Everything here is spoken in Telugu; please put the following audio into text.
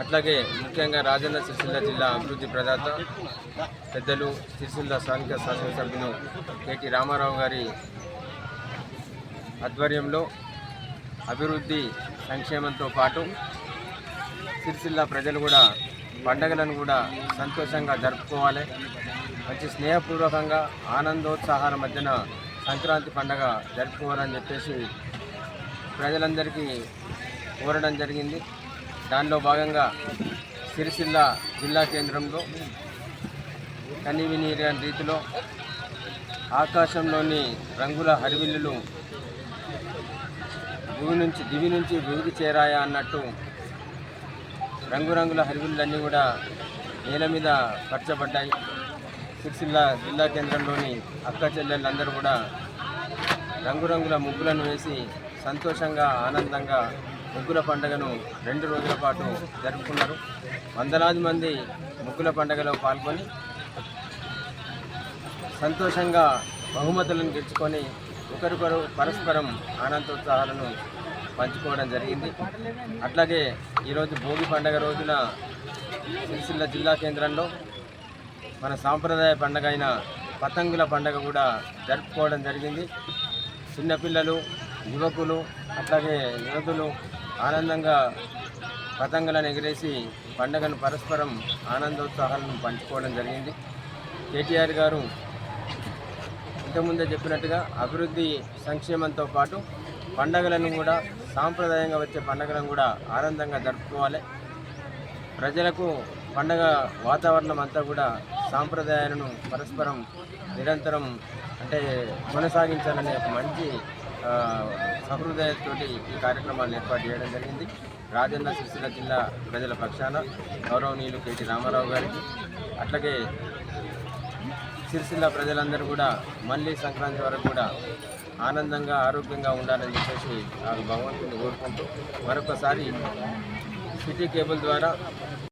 అట్లాగే ముఖ్యంగా రాజన్న సిరిసిల్ల జిల్లా అభివృద్ధి ప్రదాత పెద్దలు సిరిసిల్ల స్థానిక శాసనసభ్యులు కేటీ రామారావు గారి ఆధ్వర్యంలో అభివృద్ధి సంక్షేమంతో పాటు సిరిసిల్ల ప్రజలు కూడా పండగలను కూడా సంతోషంగా జరుపుకోవాలి. మంచి స్నేహపూర్వకంగా ఆనందోత్సాహాల మధ్యన సంక్రాంతి పండగ జరుపుకోవాలని చెప్పేసి ప్రజలందరికీ కోరడం జరిగింది. దానిలో భాగంగా సిరిసిల్ల జిల్లా కేంద్రంలో కనివిని రీతిలో ఆకాశంలోని రంగుల హరివిల్లులు భూమి నుంచి దివి నుంచి భూమికి చేరాయా అన్నట్టు రంగురంగుల హరివిల్లన్నీ కూడా నేల మీద పరచబడ్డాయి. సిరిసిల్ల జిల్లా కేంద్రంలోని అక్క చెల్లెళ్ళందరూ కూడా రంగురంగుల ముగ్గులను వేసి సంతోషంగా ఆనందంగా ముగ్గుల పండుగను రెండు రోజుల పాటు జరుపుకున్నారు. వందలాది మంది ముగ్గుల పండుగలో పాల్గొని సంతోషంగా బహుమతులను గెలుచుకొని ఒకరికొరు పరస్పరం ఆనందోత్సాహాలను పంచుకోవడం జరిగింది. అట్లాగే ఈరోజు భోగి పండుగ రోజున సిరిసిల్ల జిల్లా కేంద్రంలో మన సాంప్రదాయ పండగ అయిన పతంగుల పండగ కూడా జరుపుకోవడం జరిగింది. చిన్నపిల్లలు యువకులు అట్లాగే యువతులు ఆనందంగా పతంగులను ఎగిరేసి పండగను పరస్పరం ఆనందోత్సాహాలను పంచుకోవడం జరిగింది. కేటీఆర్ గారు ఇంతకుముందే చెప్పినట్టుగా అభివృద్ధి సంక్షేమంతో పాటు పండగలను కూడా సాంప్రదాయంగా వచ్చే పండగలను కూడా ఆనందంగా జరుపుకోవాలి. ప్రజలకు పండగ వాతావరణం అంతా కూడా సాంప్రదాయాలను పరస్పరం నిరంతరం అంటే కొనసాగించాలనే ఒక మంచి సహృదయంతో ఈ కార్యక్రమాలను ఏర్పాటు చేయడం జరిగింది. రాజన్న సిరిసిల్ల జిల్లా ప్రజల పక్షాన గౌరవనీయులు కేటీ రామారావు గారికి అట్లాగే సిరిసిల్ల ప్రజలందరూ కూడా మళ్ళీ సంక్రాంతి వరకు కూడా ఆనందంగా ఆరోగ్యంగా ఉండాలని చెప్పేసి ఆ భగవంతుని కోరుకుంటూ మరొకసారి సిటీ కేబుల్ ద్వారా